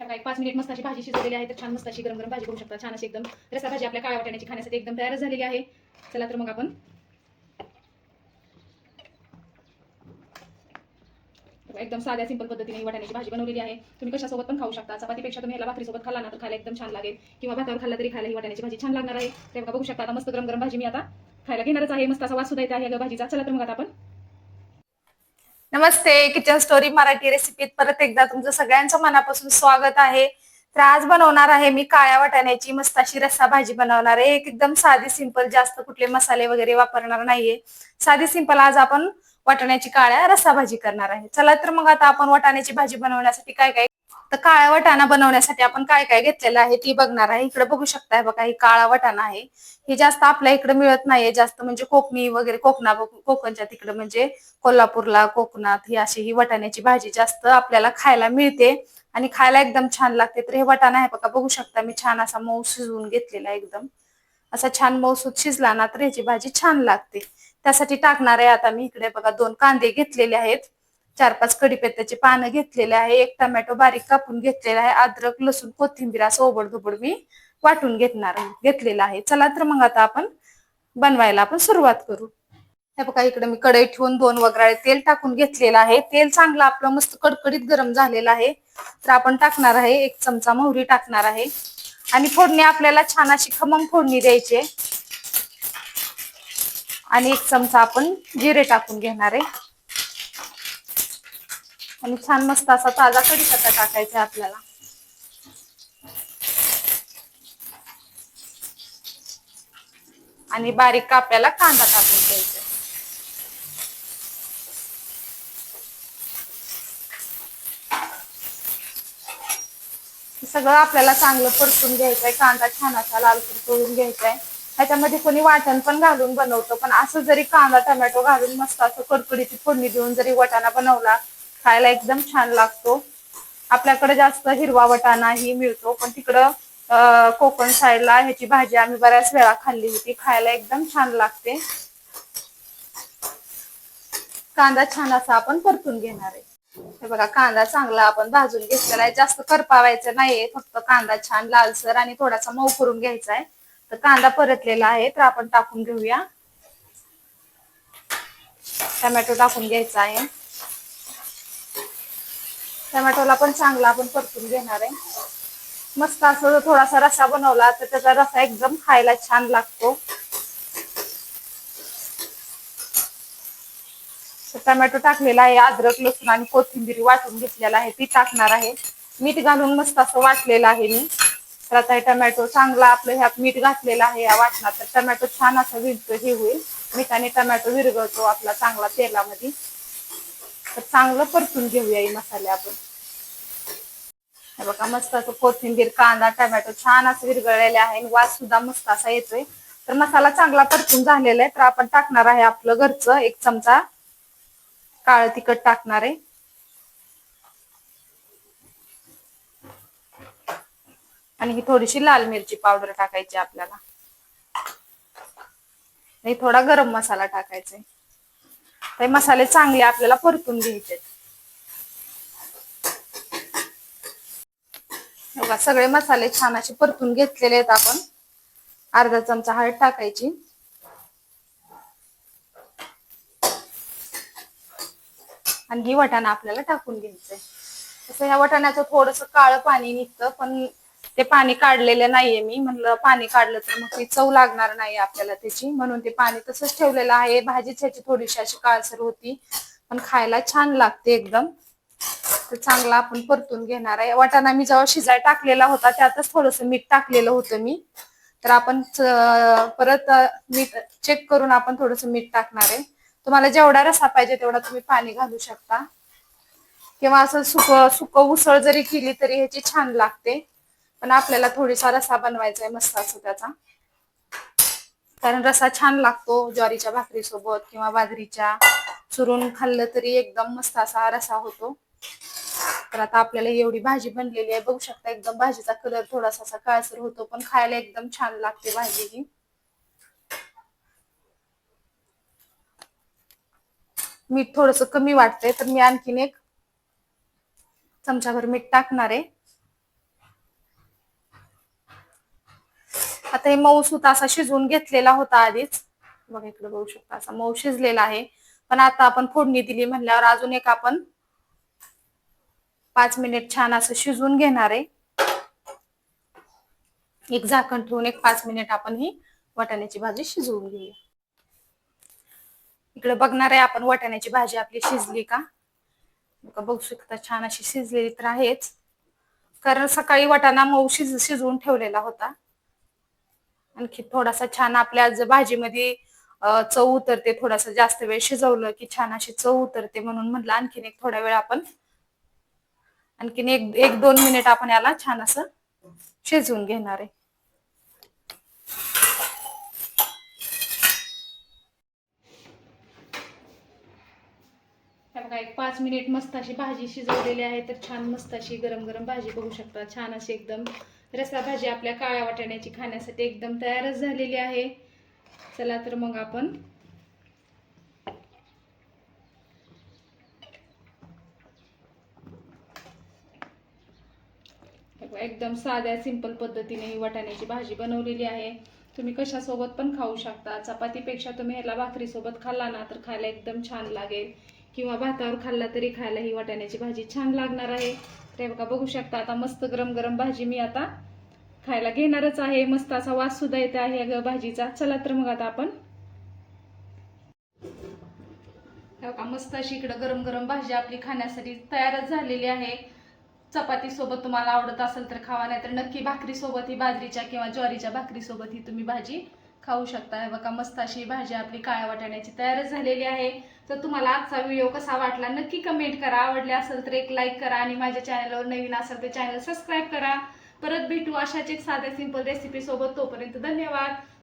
बघा एक पाच मिनिट मस्त अशी भाजी शिजवलेली आहे तर छान मस्त अशी गरम गरम भाजी करू शकता. छान अशी एकदम रसा भाजी आपल्या काळ्या वाटण्याची खाण्यासाठी एकदम तयार झालेली आहे. चला तर मग आपण एकदम साध्या सिंपल पद्धतीने ही वाटाण्याची भाजी बनवलेली आहे. तुम्ही कशासोबत पण खाऊ शकता. चपातीपेक्षा तुम्ही याला भाकरीसोबत खाल्ला ना तर खायला एकदम छान लागेल. किंवा भातावर खाल्ला तरी खायला ही वाटाण्याची भाजी छान लागणार आहे. ते बघा बघू शकता आता मस्त गरम गरम भाजी मी आता खायला घेणारच आहे. मस्त असा वास सुद्धा येते आहे भाजीचा. चला तर मग आता आपण नमस्ते किचन स्टोरी मराठी रेसिपीत परत एकदा तुमचं सगळ्यांचं मनापासून स्वागत आहे. तर आज बनवणार आहे मी काळ्या वाटाण्याची मस्त अशी रस्सा भाजी बनवणार आहे. एक एकदम साधी सिंपल जास्त कुठले मसाले वगैरे वापरणार नाहीये. साधी सिंपल आज आपण वाटाण्याची काळ्या रस्सा भाजी करणार आहे. चला तर मग आता आपण वाटाण्याची भाजी बनवण्यासाठी काय काय तर काळा वटाणा बनवण्यासाठी आपण काय काय घेतलेलं आहे ती बघणार आहे. इकडे बघू शकताय बघा ही काळा वटाणा आहे. हे जास्त आपल्या इकडे मिळत नाहीये जास्त म्हणजे कोकणी वगैरे कोकणा कोकणच्या तिकडे म्हणजे कोल्हापूरला कोकणात ही अशी ही वाटाण्याची भाजी जास्त आपल्याला खायला मिळते आणि खायला एकदम छान लागते. तर हे वाटाणा आहे बघा बघू शकता मी छान असा मऊ शिजवून घेतलेला आहे एकदम. असा छान मऊसूत शिजला ना तर ह्याची भाजी छान लागते. त्यासाठी टाकणार आहे आता मी इकडे बघा दोन कांदे घेतलेले आहेत. चार पाच कढीपत्त्याचे पानं घेतलेले आहे. एक टमॅटो बारीक कापून घेतलेला आहे. अद्रक लसूण कोथिंबीर असं ओबड मी वाटून घेतणार आहे घेतलेला आहे. चला तर मग आता आपण बनवायला आपण सुरुवात करू. हे बघा इकडे मी कढई ठेवून दोन वगराळे तेल टाकून घेतलेलं आहे. तेल चांगलं आपलं मस्त कडकडीत गरम झालेलं आहे. तर आपण टाकणार आहे एक चमचा मोहरी टाकणार आहे. आणि फोडणी आपल्याला छान अशी खमंग फोडणी द्यायची आणि एक चमचा आपण जिरे टाकून घेणार आहे. आणि छान मस्त असा ताजा कढीपत्ता टाकायचा आहे आपल्याला. आणि बारीक कापल्याला कांदा टाकून द्यायचा सगळं आपल्याला चांगलं परतून घ्यायचंय कांदा छान असा लाल करून घ्यायचा आहे. ह्याच्यामध्ये कोणी वाटण पण घालून बनवतो पण असं जरी कांदा टमॅटो घालून मस्त असं कडकडीची फोडणी देऊन जरी वटाणा बनवला खायला एकदम छान लागतो. आपल्याकडे जास्त हिरवा वटाणाही मिळतो पण तिकडं कोकण साईडला ह्याची भाजी आम्ही बऱ्याच वेळा खाल्ली होती. खायला एकदम छान लागते. कांदा छान असा आपण परतून घेणार आहे. हे बघा कांदा चांगला आपण भाजून घेतलेला आहे. जास्त करपावायचं नाहीये फक्त कांदा छान लालसर आणि थोडासा मऊ करून घ्यायचा आहे. तर कांदा परतलेला आहे तर आपण टाकून घेऊया. टमॅटो टाकून घ्यायचा आहे. टमॅटोला पण चांगला आपण परतून घेणार आहे. मस्त असं जर थोडासा रसा बनवला तर त्याचा रसा एकदम खायला छान लागतो. टमॅटो टाकलेला आहे अद्रक लसूण आणि कोथिंबीर वाटून घेतलेला आहे. ती टाकणार आहे. मीठ घालून मस्त असं वाटलेलं आहे मी. तर आता हे टमॅटो चांगला आपलं ह्यात मीठ घातलेलं आहे या वाटणात. तर टमॅटो छान असं विरतो हे होईल. मिठाने टमॅटो विरगळतो आपला चांगला तेलामध्ये. तर चांगलं परतून घेऊया मसाले आपण. हे बघा मस्त असं कोथिंबीर कांदा टमॅटो छान असं विरगळलेले आहे आणि वास सुद्धा मस्त असा येतोय. तर मसाला चांगला परतून झालेला आहे तर आपण टाकणार आहे आपलं घरचं एक चमचा काळ तिखट टाकणार आहे. आणि ही थोडीशी लाल मिरची पावडर टाकायची आपल्याला. आणि थोडा गरम मसाला टाकायचा आहे हे मसाले चांगले आपल्याला परतून घ्यायचे बघा सगळे मसाले छान असे परतून घेतलेले आहेत आपण. अर्धा चमचा हळद टाकायची. आणि ही वटाणा आपल्याला टाकून घ्यायचंय. तसं ह्या वाटाण्याचं थोडस काळं पाणी निघतं पण ते पाणी काढलेलं नाहीये मी. म्हणलं पाणी काढलं तर मग ती चव लागणार नाही आपल्याला त्याची. म्हणून ते पाणी तसंच ठेवलेलं आहे. भाजीच ह्याची थोडीशी अशी काळसर होती. पण खायला छान लागते एकदम. तर चांगला आपण परतून घेणार आहे. वाटाणा मी जेव्हा शिजाय टाकलेला होता त्यातच थोडस मीठ टाकलेलं होतं मी. तर आपण परत मीठ चेक करून आपण थोडस मीठ टाकणार आहे. तुम्हाला जेवढा रसा पाहिजे तेवढा तुम्ही पाणी घालू शकता. किंवा असं सुक सुक उसळ जरी केली तरी ह्याची छान लागते. पण आपल्याला थोडीसा रसा बनवायचा आहे मस्त असं त्याचा. कारण रसा छान लागतो ज्वारीच्या भाकरीसोबत किंवा बाजरीच्या. चुरून खाल्लं तरी एकदम मस्त असा रसा होतो. तर आता आपल्याला एवढी भाजी बनलेली आहे. बघू शकता एकदम भाजीचा कलर थोडासा असा काळसर होतो पण खायला एकदम छान लागते भाजी ही. मीठ थोडस कमी वाटतंय तर मी आणखीन एक चमचाभर मीठ टाकणार आहे. आता हे मऊ सुद्धा असा शिजवून घेतलेला होता आधीच. बघा इकडे बघू शकता असा मऊ शिजलेला आहे. पण आता आपण फोडणी दिली म्हणल्यावर अजून एक आपण पाच मिनिट छान असं शिजवून घेणार आहे. एक झाकण ठेवून एक पाच मिनिट आपण ही वाटाण्याची भाजी शिजवून घेऊया. इकडे बघणार आहे आपण वाटाण्याची भाजी आपली शिजली का? बघू शकता छान अशी शिजलेली तर आहेच. कारण सकाळी वाटाणा मऊ शिज शिजवून ठेवलेला होता. आणखी थोडासा छान आपल्या भाजीमध्ये चव उतरते थोडासा जास्त वेळ शिजवलं की छान अशी चव उतरते म्हणून म्हटलं आणखीन एक थोडा वेळ आपण आणखीन एक एक दोन मिनिट आपण याला छान असं शिजवून घेणार आहे. बघा एक पाच मिनिट मस्त अशी भाजी शिजवलेली आहे तर छान मस्त अशी गरम गरम भाजी बघू शकता. छान अशी एकदम रसा भाजी आपल्या काळ्या वाटाण्याची खाण्यासाठी एकदम तयारच झालेली आहे. चला तर मग आपण एकदम साध्या सिंपल पद्धतीने ही वाटाण्याची भाजी बनवलेली आहे. तुम्ही कशासोबत पण खाऊ शकता. चपातीपेक्षा तुम्ही ह्याला भाकरीसोबत खाल्ला ना तर खायला एकदम छान लागेल. किंवा भातावर खाल्ला तरी खायला ही वाटाण्याची भाजी छान लागणार आहे. ते बघा बघू शकता. आता मस्त गरम गरम भाजी मी आता खायला घेणारच आहे. मस्त असा वास सुद्धा येते आहे या भाजीचा. चला तर मग आता आपण. बघा मस्त अशी इकडं गरम गरम भाजी आपली खाण्यासाठी तयारच झालेली आहे. चपाती सोबत तुम्हाला आवडत असेल तर खावा नाही तर नक्की भाकरी सोबत ही बाजरीच्या किंवा ज्वारीच्या भाकरी सोबत ही तुम्ही भाजी खाऊ शकता बघा मस्त अशी भाजी आपली काळ्या वाटाण्याची तयारच झालेली आहे. तर तुम्हाला आजचा व्हिडिओ कसा वाटला नक्की कमेंट करा. आवडले असेल तर एक लाईक करा आणि माझ्या चॅनलवर नवीन असेल तर चॅनल सबस्क्राईब करा. परत भेटू अशाच एक साध्या सिंपल रेसिपीसोबत तोपर्यंत धन्यवाद.